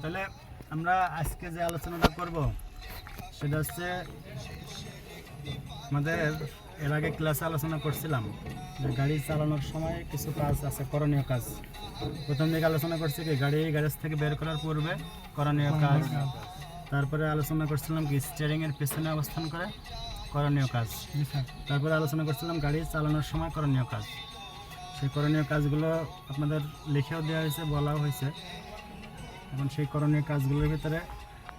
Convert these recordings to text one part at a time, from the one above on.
তাহলে আমরা আজকে যে আলোচনাটা করব সেটা হচ্ছে আমাদের এর আগে ক্লাসে আলোচনা করছিলাম যে গাড়ি চালানোর সময় কিছু কাজ আছে করণীয় কাজ। প্রথম দিকে আলোচনা করছি কি গাড়ি গ্যারেজ থেকে বের করার পূর্বে করণীয় কাজ। তারপরে আলোচনা করছিলাম কি স্টিয়ারিংয়ের পেছনে অবস্থান করে করণীয় কাজ। তারপরে আলোচনা করছিলাম গাড়ি চালানোর সময় করণীয় কাজ। সেই করণীয় কাজগুলো আপনাদের লিখেও দেওয়া হয়েছে বলাও হয়েছে। এখন সেই করণীয় কাজগুলোর ভিতরে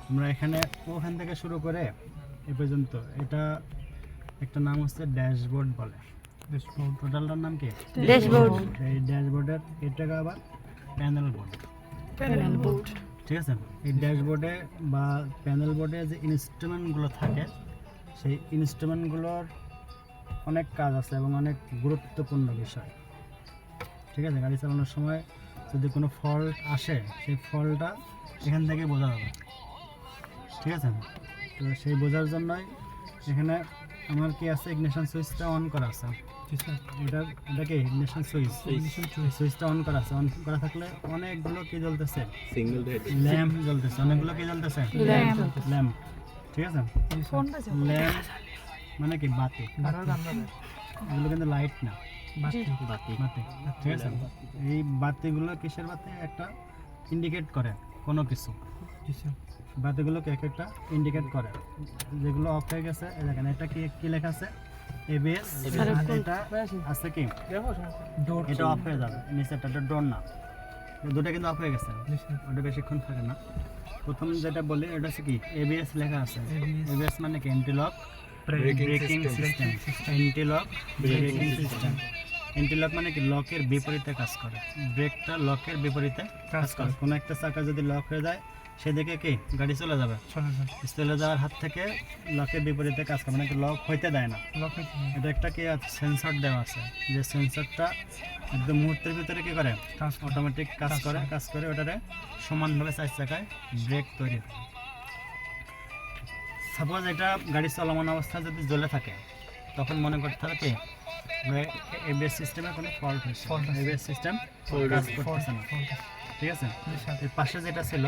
আমরা এখানে ওখান থেকে শুরু করে এ পর্যন্ত এটা একটা নাম হচ্ছে ড্যাশবোর্ড বলে। টোটালটার নাম কি? ড্যাশবোর্ড। এই ড্যাশবোর্ডের এটাকে আবার প্যানেল বোর্ড। Panel board. ঠিক আছে? এই ড্যাশবোর্ডে বা প্যানেল বোর্ডে যে ইনস্ট্রুমেন্টগুলো থাকে সেই ইনস্ট্রুমেন্টগুলোর অনেক কাজ আছে এবং অনেক গুরুত্বপূর্ণ বিষয়। ঠিক আছে? গাড়ি চালানোর সময় যদি কোনো ফল্ট আসে সেই ফলটা এখান থেকে বোঝা যাবে ঠিক আছে? তো সেই বোঝার জন্যই এখানে আমার কি আছে? ইগনিশন সুইচটা অন করা আছে। এটা এটা কি? ইগনিশন সুইচ সুইচটা অন করা আছে। অন করা থাকলে অনেকগুলো কি জ্বলতেছে? সিঙ্গেল ল্যাম্প জ্বলতেছে। অনেকগুলো কি জ্বলতেছে? ল্যাম্প। ল্যাম্প। ঠিক আছে? ল্যাম্প মানে কি? বাতি। এগুলো কিন্তু লাইট না। বাতি ঠিক আছে? এই বাতিগুলো কিসের বাতি? একটা ইন্ডিকেট করে কোনো কিছু। বাতিগুলোকে এক একটা ইন্ডিকেট করে। যেগুলো অফ হয়ে গেছে এই দেখেন এটা কি কি লেখা আছে? এবিএস এটা আছে কি? এটা অফ হয়ে যাবে। নিচেরটা এটা ডোর না। দুটো কিন্তু অফ হয়ে গেছে। ওটা বেশিক্ষণ থাকে না। প্রথম যেটা বলি এটা হচ্ছে কি? এবিএস লেখা আছে। এবিএস মানে কি? Antilock braking system antilock braking system antilock মানে কি লকের বিপরীতে কাজ করে। ব্রেকটা লকের বিপরীতে কাজ করে। কোনো একটা চাকা যদি লক হয়ে যায় সেদিকে কি গাড়ি চলে যাবে? চলে যাওয়ার হাত থেকে লকের বিপরীতে কাজ করে মানে লক হইতে দেয় না। এটা একটা কি সেন্সর দেওয়া আছে। যে সেন্সরটা একদম মুহূর্তের ভিতরে কি করে? অটোমেটিক কাজ করে কাজ করে ওটারে সমানভাবে চার চাকায় ব্রেক তৈরি হয়। সাপোজ এটা গাড়ি চলমান অবস্থায় যদি জ্বলে থাকে তখন মনে করতে হবে কি এবিএস সিস্টেমে কোনো ফল্ট হয়েছে এবিএস সিস্টেম কাজ করতেছে না। ঠিক আছে? এর পাশে যেটা ছিল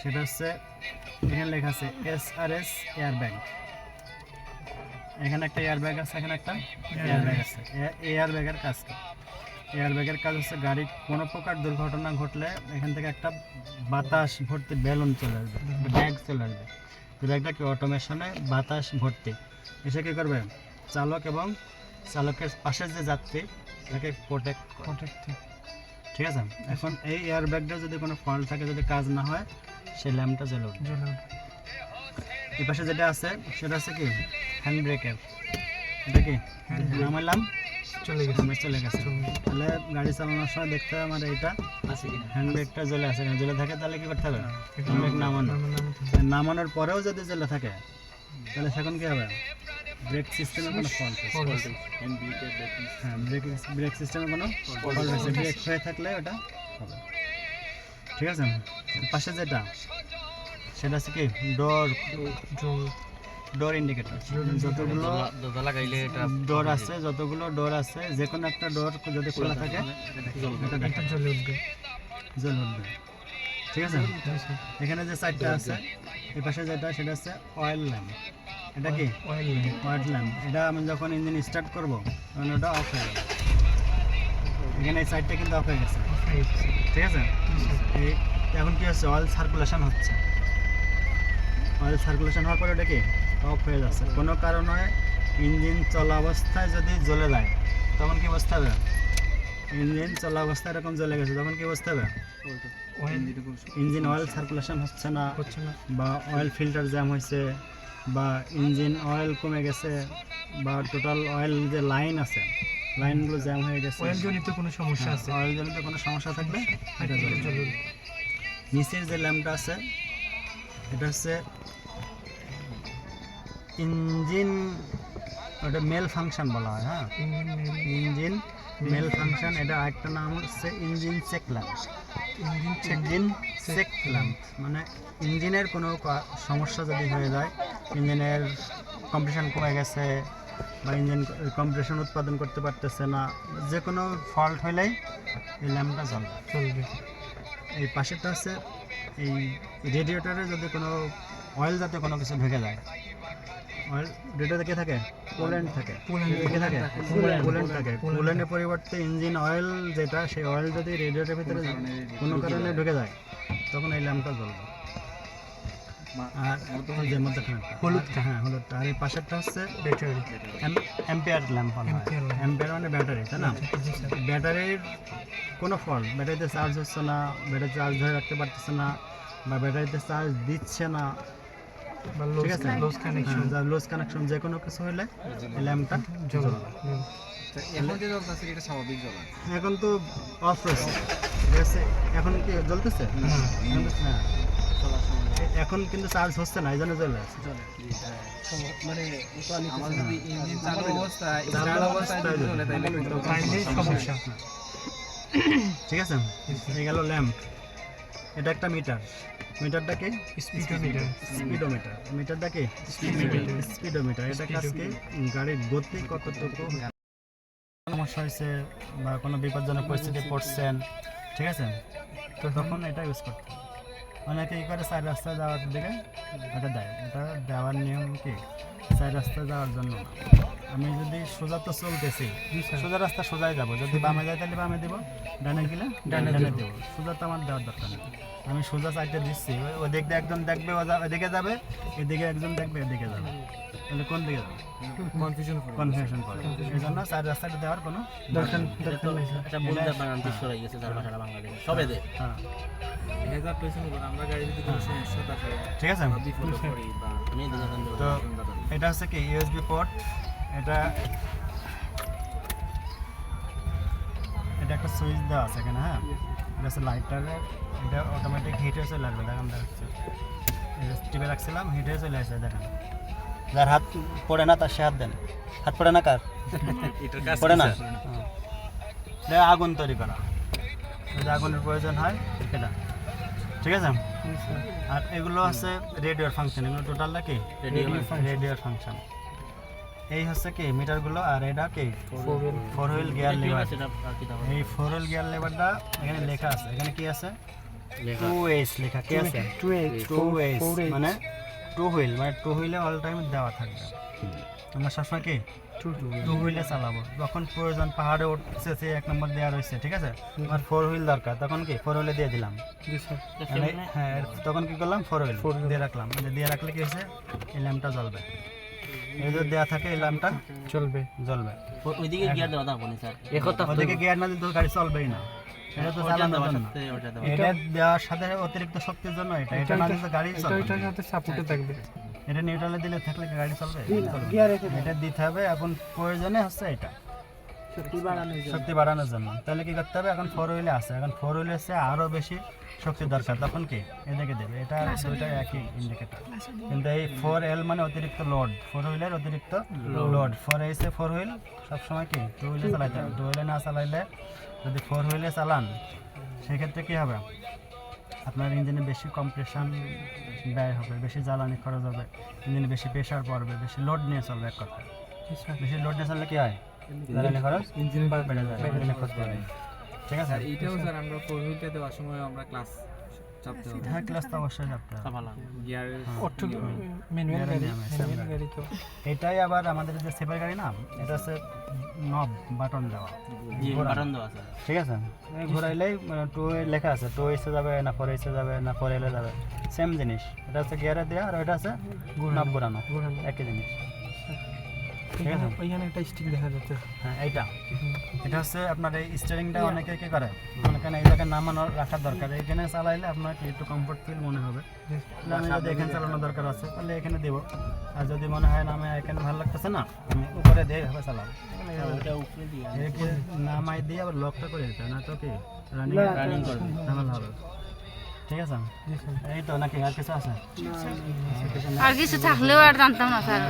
সেটা হচ্ছে এখানে লেখা আছে S R S air bag. এখানে একটা এয়ার ব্যাগ আছে এখানে একটা এয়ার ব্যাগ আছে। এয়ার ব্যাগের কাজ কি? এয়ার ব্যাগের কাজ হচ্ছে গাড়ির কোনো প্রকার দুর্ঘটনা ঘটলে এখান থেকে একটা বাতাস ভর্তি বেলুন চলে আসবে ব্যাগ চলে আসবে। ব্যাগটা কি অটোমেশনে বাতাস ভর্তি? এসে কী করবে? চালক এবং চালকের পাশের যে যাত্রী তাকে প্রোটেক্ট প্রোটেক্ট ঠিক আছে? এখন এই এয়ার ব্যাগটা যদি কোনো ফল্ট থাকে যদি কাজ না হয় সেই ল্যাম্পটা জ্বলে উঠবে। এই পাশে যেটা আছে সেটা হচ্ছে কি? হ্যান্ড ব্রেকের এটা কি? নামাইলাম চলে গেছে। চলে গেছে। তাহলে গাড়ি চালানোর সময় দেখতে হবে আমার এইটা। হ্যান্ড ব্রেকটা জ্বলে আছে জ্বলে থাকে তাহলে কি করতে হবে? হ্যান্ড ব্রেক নামানো নামানোর পরেও যদি জ্বলে থাকে তাহলে সেখন কি হবে ব্রেক সিস্টেমে কোনো ফল্ট হ্যাঁ ব্রেক ব্রেক সিস্টেমে কোনো ফল্ট হয়েছে ব্রেক হয়ে থাকলে ওটা হবে। ঠিক আছে? পাশে যেটা সেটা হচ্ছে কি? ডোর ডোর ইন্ডিকেটর যতগুলো লাগাইলে এটা ডোর আছে যতগুলো ডোর আছে যে কোনো একটা ডোর যদি খোলা থাকে এটা জ্বলে উঠবে। জ্বলে উঠবে। ঠিক আছে? এখানে যে সাইডটা আছে এই পাশে যেটা সেটা হচ্ছে অয়েল ল্যাম্প এটা কি? অয়েল ল্যাম্প এটা আমি যখন ইঞ্জিন স্টার্ট করব তখন ওটা অফ হয়ে যাবে। এখানে এই সাইডটা কিন্তু অফ হয়ে গেছে। ঠিক আছে? এই এখন কি হচ্ছে? অয়েল সার্কুলেশন হচ্ছে। অয়েল সার্কুলেশন হওয়ার পরে ওটা কি? অফ হয়ে যাচ্ছে। কোনো কারণে ইঞ্জিন চলা অবস্থায় যদি জ্বলে যায় তখন কি বুঝতে হবে? ইঞ্জিন চলা অবস্থায় এরকম জ্বলে গেছে তখন কি বুঝতে হবে? ইঞ্জিন অয়েল সার্কুলেশন হচ্ছে না হচ্ছে না। বা অয়েল ফিল্টার জ্যাম হয়েছে বা ইঞ্জিন অয়েল কমে গেছে বা টোটাল অয়েল যে লাইন আছে লাইনগুলো জ্যাম হয়ে গেছে। অয়েল জনিত কোনো সমস্যা আছে? অয়েল জনিত কোনো সমস্যা থাকলে এটা জ্বলবে। নিচের যে ল্যাম্পটা আছে এটা হচ্ছে ইঞ্জিন ওটা মেল ফাংশন বলা হয় হ্যাঁ? ইঞ্জিন মেল ফাংশন এটা আরেকটা নাম হচ্ছে engine check lamp engine check engine check lamp মানে ইঞ্জিনের কোনো সমস্যা যদি হয়ে যায় ইঞ্জিনের কম্প্রেশন কমে গেছে বা ইঞ্জিন কম্প্রেশন উৎপাদন করতে পারতেছে না যে কোনো ফল্ট হলেই এই ল্যাম্পটা জ্বলবে। চলবে। এই পাশেরটা হচ্ছে এই রেডিয়েটরে যদি কোনো অয়েল যাতে কোনো কিছু ঢুকে যায় অয়েল রেডিওতে কে থাকে? কুলেন্ট থাকে। কে থাকে। কুলেন্ট থাকে। কুলেন্টের পরিবর্তে ইঞ্জিন অয়েল যেটা সেই অয়েল যদি রেডিয়েটরের ভিতরে কোনো কারণে ঢুকে যায়। তখন এই ল্যাম্পটা জ্বলবে। আর যে হলুদটা। হ্যাঁ হলুদটা। আর এই পাশেরটা হচ্ছে ব্যাটারি অ্যাম্পিয়ার ল্যাম্প হয়। অ্যাম্পিয়ার মানে ব্যাটারি তাই না? ব্যাটারির কোনো ফল্ট ব্যাটারিতে চার্জ হচ্ছে না ব্যাটারি চার্জ ধরে রাখতে পারতেছে না বা ব্যাটারিতে চার্জ দিচ্ছে না। ঠিক আছে? লস কানেকশন লুজ কানেকশন যে কোনো কিছু হলে ল্যাম্পটা জ্বলবে। এখন যে জ্বলতেছে এটা স্বাভাবিক জ্বলা? এখন তো অফ রয়েছে। ঠিক আছে? এখন কি জ্বলতেছে? এখন হ্যাঁ। এখন কিন্তু চার্জ হচ্ছে না এই জন্য জ্বলে আছে। মানে ইঞ্জিন চালু অবস্থায় অবস্থায় তাইলে সমস্যা ঠিক আছে? এই গেল ল্যাম্প এটা একটা মিটার। মিটারটা কি? স্পিডোমিটার। স্পিডোমিটার। মিটারটা কি? স্পিডোমিটার। এটা কাজকে গাড়ির গতি কতটুকু? সমস্যা হয়েছে বা কোনো বিপজ্জনক পরিস্থিতি পড়ছেন ঠিক আছে? তো তখন এটা ইউজ করতে অনেকে কি করে? চার রাস্তায় যাওয়ার দিকে এটা দেয়। এটা দেওয়ার নিয়ম কি? চার রাস্তায় যাওয়ার জন্য। আমি যদি সোজা তো চলতেছি সোজা রাস্তা সোজাই যাব। যদি বামে যাই তাহলে বামে দিব ডানে গেলে ডানে ডানে দেবো। সোজা তো আমার দেওয়ার দরকার নেই। আমি সোজা সাইডে দিচ্ছি। ওই- ওদিক দিয়ে একজন দেখবে ও ওদিকে যাবে এদিকে একজন দেখবে এদিকে যাবে। তাহলে কোন দিকে যাবে? কনফিউশন কনফিউশন করে। এই জন্য চার রাস্তাটা দেওয়ার কোনো দরকার দরকার নেই। এটা বলতে বানান দেশ সরে গেছে যার ভাষাটা বাংলাদেশে সবে দে। হ্যাঁ। হেজার পেছন করে আমরা গাড়ি যদি কোনো সমস্যা থাকে ঠিক আছে। আমি তো এটা হচ্ছে কি ইউএসবি পোর্ট এটা এটা একটা সুইচ দেওয়া আছে এখানে হ্যাঁ? এটা হচ্ছে লাইটারে এটা অটোমেটিক হিট হয়ে চলে আসবে দেখেন দেখাচ্ছে টিপে রাখছিলাম হিট হয়ে চলে আসছে দেখেন। যার হাত পড়ে না তার সে হাত দেন হাত পড়ে না কার? পড়ে না? হ্যাঁ। এটা আগুন তৈরি করা। যদি আগুনের প্রয়োজন হয় এটা। ঠিক আছে? আর এগুলো আছে রেডিওর ফাংশন এগুলো টোটালটা কি? রেডিওর ফাংশন এই হচ্ছে কি মিটারগুলো আর এটা কি? ফোর হুইল গিয়ার লিভার সেটা আর কি দাও এই ফোর হুইল গিয়ার লিভারটা এখানে লেখা আছে। এখানে কি আছে? টু এইচ লেখা কি আছে? টু এইট টু এইচ মানে টু হুইল মানে টু হুইলে অল টাইম দেওয়া থাকবে। আমরা সবসময় কি? টু টু টু হুইলে চালাবো। যখন প্রয়োজন পাহাড়ে উঠছে সে এক নম্বর দেওয়া রয়েছে ঠিক আছে? আমার ফোর হুইল দরকার। তখন কি? ফোর হুইলে দিয়ে দিলাম। জি স্যার। মানে হ্যাঁ এর তখন কি করলাম? ফোর হুইল দিয়ে রাখলাম। মানে দিয়ে রাখলে কি হয়েছে? এই ল্যাম্পটা জ্বলবে। যদি দেওয়া থাকে এই ল্যাম্পটা চলবে। জ্বলবে। ওইদিকে গিয়ার দেওয়া থাকব নি স্যার। এক কথা ওদিকে গিয়ার না দিলে তো গাড়ি চলবেই না। এটা তো চালানোর জন্য। ওটা এটা দেওয়ার সাথে অতিরিক্ত শক্তির জন্য এটা। এটা না দিলে গাড়ি চলবে। ওইটার সাথে সাপোর্টে থাকবে। এটা নিউট্রালে দিলে থাকলে গাড়ি চলবে? চলবে। এটা দিতে হবে। এখন প্রয়োজনে হচ্ছে এটা। শক্তি বাড়ানোর জন্য। তাহলে কি করতে হবে? এখন ফোর হুইলে আছে। এখন ফোর হুইলে আরও বেশি শক্তি দরকার তখন কি? এদিকে দেবে এটা দুইটা একই ইন্ডিকেটর কিন্তু এই ফোর এল মানে অতিরিক্ত লোড ফোর হুইলের অতিরিক্ত লোড ফোর এসে ফোর হুইল সবসময় কি? টু হুইলে চালাইতে হবে। টু হুইলে না চালাইলে যদি ফোর হুইলে চালান সেক্ষেত্রে কি হবে? আপনার ইঞ্জিনে বেশি কম্প্রেশন ব্যয় হবে বেশি জ্বালানি খরচ হবে ইঞ্জিনে বেশি প্রেশার পড়বে বেশি লোড নিয়ে চলবে এক কথা বেশি লোড নিয়ে চললে কি হয়? জ্বালানি খরচ ইঞ্জিন বেড়ে যায় ইঞ্জিনে ক্ষতি হবে ঠিক আছে। এটাও স্যার আমরা ফোর হুইলটা দেওয়ার সময় আমরা ক্লাস চাপতে হবে। হ্যাঁ ক্লাস তো অবশ্যই রাখতে হবে। গিয়ার অটো ম্যানুয়াল গাড়ি নিয়মে, ম্যানুয়াল গাড়ি তো। এটাই আবার আমাদের যে সেপার গাড়ি না এটা হচ্ছে নব বাটন দেওয়া। বাটন দেওয়া আছে। ঠিক আছে? ঘোরাইলেই টু লেখা আছে টু এসে যাবে না ফোর এসে যাবে না ফোর এলে যাবে। সেম জিনিস। এটা হচ্ছে গিয়ারে দেওয়া আর এটা হচ্ছে নব ঘোরানো। ঘোরানো। একই জিনিস। ঠিক আছে ওইখানে একটা স্টিক দেখা যাচ্ছে। হ্যাঁ এইটা। এটা হচ্ছে আপনার এই স্টিয়ারিংটা অনেকে কি করে? অনেকে এই জায়গায় নামানো রাখার দরকার। এখানে চালাইলে আপনার একটু কমফোর্ট ফিল মনে হবে। আমি যদি এখানে চালানো দরকার আছে তাহলে এখানে দেবো। আর যদি মনে হয় না আমি এখানে ভালো লাগতেছে না আমি উপরে দিয়ে এভাবে চালাবো। নামাই দিয়ে আবার লকটা করে দিতে না তো কি? রানিং রানিং করবে ঝামেলা হবে। ঠিক আছে? এই তো নাকি আর কিছু আছে? আর কিছু থাকলেও আর জানতাম না স্যার।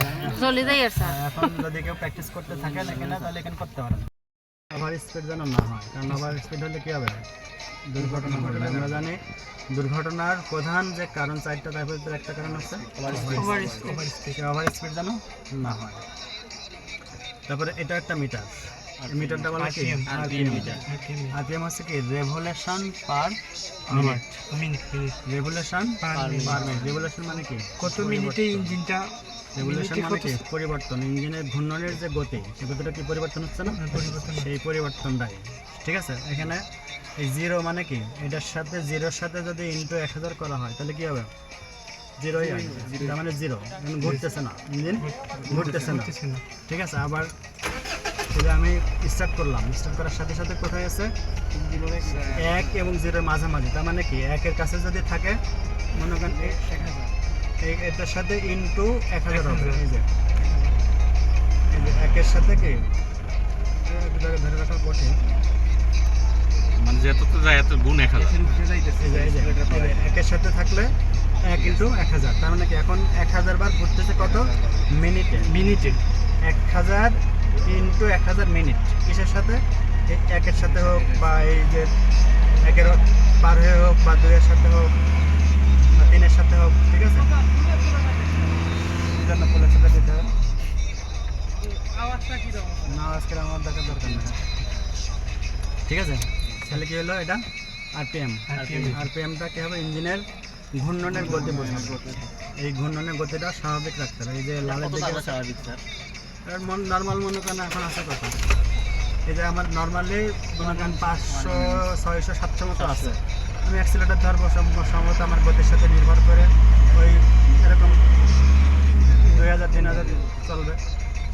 চলে যাই আর স্যার। এখন যদি কেউ প্র্যাকটিস করতে থাকে এখানে তাহলে এখানে করতে পারেন। ওভার স্পিড যেন না হয় কারণ ওভার স্পিড হলে কী হবে? দুর্ঘটনা ঘটবে আমরা জানি। দুর্ঘটনার প্রধান যে কারণ চারটা তার ভিতরে একটা কারণ হচ্ছে ওভার স্পিড ওভার স্পিড যেন না হয়। তারপরে এটা একটা মিটার মিটারটা বলে কি? RPM meter. আরপিএম হচ্ছে কি? Revolution per minute. Minute revolution per minute. Revolution মানে কি? কত মিনিটে ইঞ্জিনটা মানে কি? পরিবর্তন। ইঞ্জিনের ঘূর্ণনের যে গতি সে গতিটা কি পরিবর্তন হচ্ছে না? পরিবর্তন। সেই পরিবর্তনটাই। ঠিক আছে? এখানে এই জিরো মানে কি? এটার সাথে জিরোর সাথে যদি ইন্টু এক হাজার করা হয় তাহলে কি হবে? জিরোই তার মানে জিরো ঘুরতেছে না। ইঞ্জিন ঘুরতেছে না। ঠিক আছে? আবার যদি আমি স্টার্ট করলাম। স্টার্ট করার সাথে সাথে কোথায় আছে? এক এবং জিরোর মাঝামাঝি। তার মানে কি? একের কাছে যদি থাকে মনে করেন এটার সাথে ইন্টু এক হাজার হবে। এই যে। একের সাথে কি? ধরে রাখা কঠিন মানে যত তো যায় এত গুণ এক হাজার। যে, যে, একের সাথে থাকলে এক ইন্টু এক হাজার। তার মানে কি? এখন এক হাজার বার ঘুরতেছে কত? মিনিটে। মিনিটে। এক হাজার ইন্টু এক হাজার মিনিট। কিসের সাথে? একের সাথে হোক বা এই যে একের পার হয়ে হোক বা দুইয়ের সাথে হোক বা তিনের সাথে হোক ঠিক আছে? পলিসিটা দিতে হবে। না আজকের আমার দেখার দরকার নেই। ঠিক আছে? তাহলে কি হলো এটা? আরপিএম আরপিএমটা কি হবে? ইঞ্জিনের ঘূর্ণনের গতি বোঝাবে এই ঘূর্ণনের গতিটা স্বাভাবিক রাখতে হবে। এই যে লালের দিকে স্বাভাবিক স্যার। নর্মাল মনে করেন এখন আছে কত এই যে আমার নর্মালি মনে করেন পাঁচশো ছয়শো সাতশো মতো আছে। আমি অ্যাক্সিলেটার ধরবো সম- সম্ভবত আমার গতির সাথে নির্ভর করে ওই এরকম দুই হাজার তিন হাজার চলবে।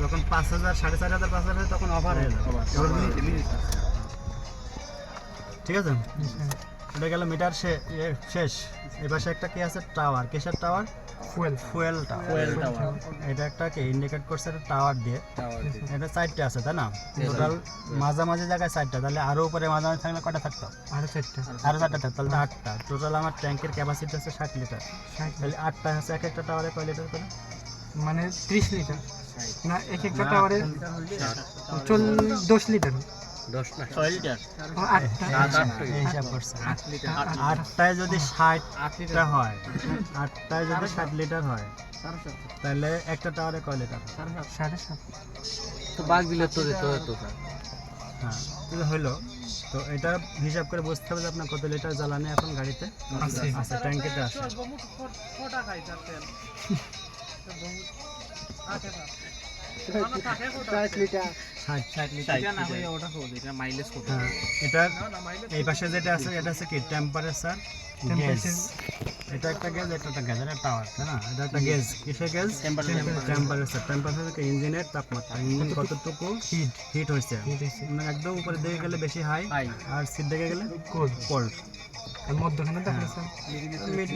যখন পাঁচ হাজার সাড়ে চার হাজার পাঁচ হাজার হয়, তখন অফার হয়ে যাবে। ঠিক আছে? এটা গেল মিটার শে- শেষ। এবার একটা কি আছে? টাওয়ার। কিসের tower? Fuel fuel tower. Tower. এটা একটা কি? ইন্ডিকেট করছে একটা টাওয়ার দিয়ে। এটা চারটে আছে তাই না? টোটাল মাঝামাঝি জায়গায় চারটা তাহলে আরও উপরে মাঝামাঝি থাকলে কটা থাকতো? আরও চারটা। আরও চারটা থাকতো। তাহলে আটটা। টোটাল আমার ট্যাঙ্কের ক্যাপাসিটি আছে ষাট লিটার তাহলে আটটা আছে এক একটা টাওয়ারে কয় লিটার করে? মানে ত্রিশ লিটার না এক একটা টাওয়ারে চল্লিশ দশ লিটার আটটায় যদি ষাটটা হয় আটটায় যদি ষাট লিটার হয় তাহলে একটা টাওয়ারে কয় লিটার? সাড়ে সাত। তো বাঘ দিলে তো তো তো হ্যাঁ হলো তো এটা হিসাব করে বুঝতে হবে যে আপনার কত লিটার জ্বালানি এখন গাড়িতে আছে। ট্যাঙ্কিতে আছে। কত হ্যাঁ এটা এই পাশে যেটা আছে এটা আছে কি টেম্পারেচার এটা একটা গ্যাস এটা একটা গ্যাস এটা টাওয়ার তাই না? এটা একটা গ্যাস কিসের গ্যাস টেম্পারেচার টেম্পারেচার ইঞ্জিনের তাপমাত্রা। ইঞ্জিন কতটুকু? হিট হিট হয়েছে। মানে একদম উপরে দিকে গেলে বেশি হাই আর সিট দিকে গেলে কোল্ড মধ্যখানে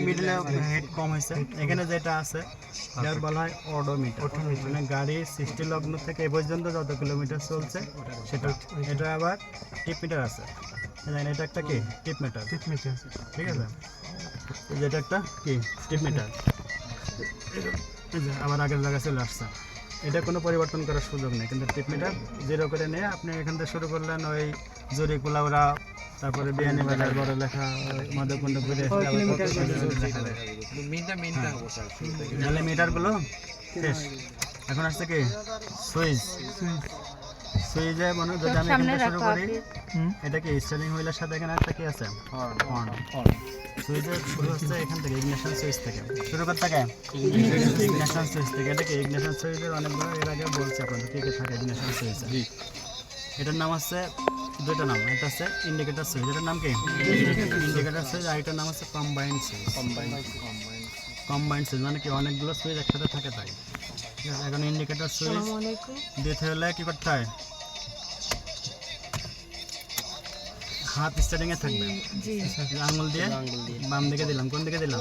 মিডলে হিট কম হয়েছে। এখানে যেটা আছে এটা বলা হয় অডোমিটার মানে গাড়ি সৃষ্টি লগ্ন থেকে এ পর্যন্ত যত কিলোমিটার চলছে সেটা এটা আবার টিপ মিটার আছে। দেখেন, এটা একটা কি? টিপ মিটার ঠিক মিটার ঠিক আছে? এই যে এটা একটা কি? টিপ মিটার আবার আগের জায়গায় চলে আসছে। এটা কোনো পরিবর্তন করার সুযোগ নেই কিন্তু টিপ মিটার জিরো করে নিয়ে আপনি এখান থেকে শুরু করলেন ওই জরি কুলাউড়া তারপরে বিয়ানি বাজার বড় লেখা ওই মাধবকুণ্ড ঘুরে তাহলে মিটারগুলো শেষ। এখন আসছে কি? সুইচ। সুইচে। মানে যদি আমি এখান শুরু করি এটা কি স্টারিং হুইলের সাথে এখানে একটা কি আছে? হর্ন সুইচের শুরু হচ্ছে এখান থেকে ইগনিশন সুইচ থেকে। শুরু করতে থাকে ইগনিশন সুইচ থেকে। এটা কি ইগনিশন সুইচের অনেকগুলো এর আগে বলছে আপনাদের কি কি থাকে ইগনিশন সুইচে? এটার নাম হচ্ছে দুইটা নাম একটা হচ্ছে ইন্ডিকেটর সুইচ এটার নাম কি? ইন্ডিকেটর সুইচ আর এটার নাম হচ্ছে কম্বাইন্ড সুইচ। Combined switch. মানে কি? অনেকগুলো সুইচ একসাথে থাকে তাই। ঠিক আছে এখন ইন্ডিকেটর সুইচ দিতে হলে কি করতে হয়? হাত স্টার্টিং এ থাকবে। আঙুল দিয়ে বাম দিকে দিলাম কোন দিকে দিলাম?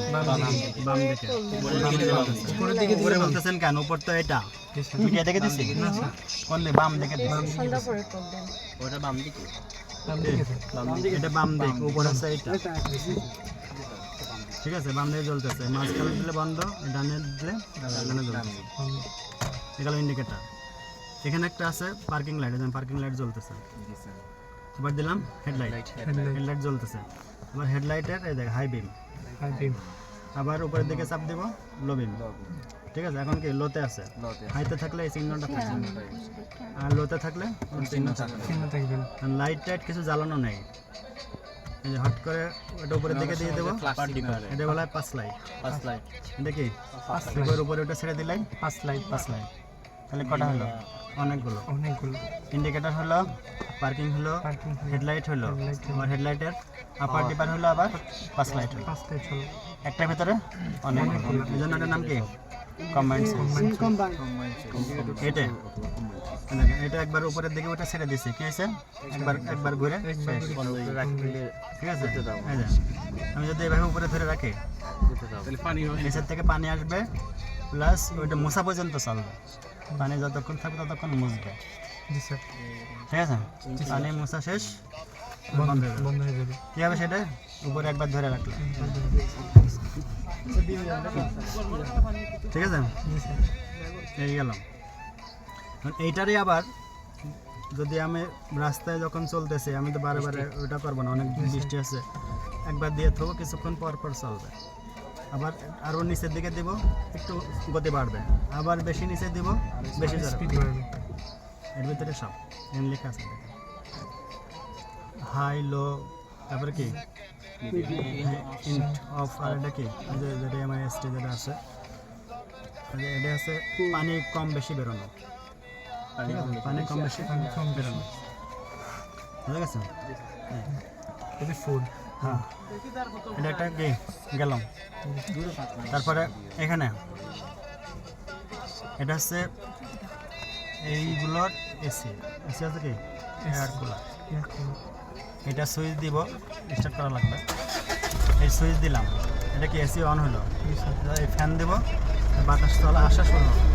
বাম দিকে। উপরের দিকে উপরে বলতেছেন কেন? উপর তো এটা। তুমি কি এদিকে দিছি? কোন দিকে। বাম দিকে দিছি। ওটা বাম দিকে। এটা বাম দিক উপর আছে এটা। ঠিক আছে বাম দিকে জ্বলতেছে। মাঝখানে দিলে বন্ধ ডানে দিলে ডানে জ্বলতেছে। এগুলো ইন্ডিকেটার এখানে একটা আছে পার্কিং লাইট পার্কিং লাইট জ্বলতেছে। এবার দিলাম হেডলাইট। হেডলাইট জ্বলতেছে। এবার হেডলাইটের এই দেখ হাই বিম আবার উপরের দিকে চাপ দিব লো বিম ঠিক আছে? এখন কি লোতে আছে? হাইতে থাকলে এই চিহ্নটা থাকবে। আর লোতে থাকলে চিহ্ন থাকবে চিহ্ন লাইট টাইট কিছু জ্বালানো নেই। এই হট করে ওটা উপরের দিকে দিয়ে দেবো। এটা বলা হয় পাঁচ লাইট পাঁচ লাইট এটা কি? উপরে ওটা ছেড়ে দিলাই পাঁচ লাইট পাঁচ লাইট তাহলে কটা হলো? অনেকগুলো। অনেকগুলো। ইন্ডিকেটর হলো পার্কিং হলো হেডলাইট হলো। আমার হেডলাইটের আপার ডিপার হলো আবার পাঁচ লাইট হলো। লাইট হলো। একটার ভিতরে অনেকগুলো। এই জন্য এটার নাম কি? কম্বাইন্ড এটা? এটা একবার উপরের দিকে ওটা ছেড়ে দিছে কি হয়েছে? একবার একবার ঘুরে। ঠিক আছে? আমি যদি এভাবে উপরে ধরে রাখি নিচের থেকে পানি আসবে। প্লাস ওইটা মোছা পর্যন্ত চলবে। পানি যতক্ষণ থাকবে ততক্ষণ মুছবে। জি স্যার। ঠিক আছে? পানি মোছা শেষ বন্ধ হয়ে যাবে। বন্ধ যাবে। কী হবে সেটা? উপরে একবার ধরে রাখলাম। ঠিক আছে? এই গেলাম এইটারই আবার যদি আমি রাস্তায় যখন চলতেছি আমি তো বারে বারে ওটা করব না অনেক বৃষ্টি আছে। একবার দিয়ে থবো কিছুক্ষণ পর পর চলবে। আবার আরও নিচের দিকে দিব একটু গতি বাড়বে। আবার বেশি নিচে দিব বেশি স্পিড বাড়বে। এর ভিতরে সব এন লেখা আছে। হাই লো তারপরে কি? অফ আর এটা কি? যে যেটা আমার এসটি যেটা আছে। এটা আছে পানি কম বেশি বেরোনো। পানি কম বেশি। কম বেরোনো। বুঝা গেছে এটা ফুল হ্যাঁ। এটা একটা গেলাম। তারপরে এখানে। এটা হচ্ছে এইগুলোর এসি এসি আছে কি? এয়ার এটা সুইচ দিব স্টার্ট করা লাগবে। এই সুইচ দিলাম। এটা কি এসি অন হলো? এই ফ্যান দেব, বাতাস তলা আসা শুরু হবে।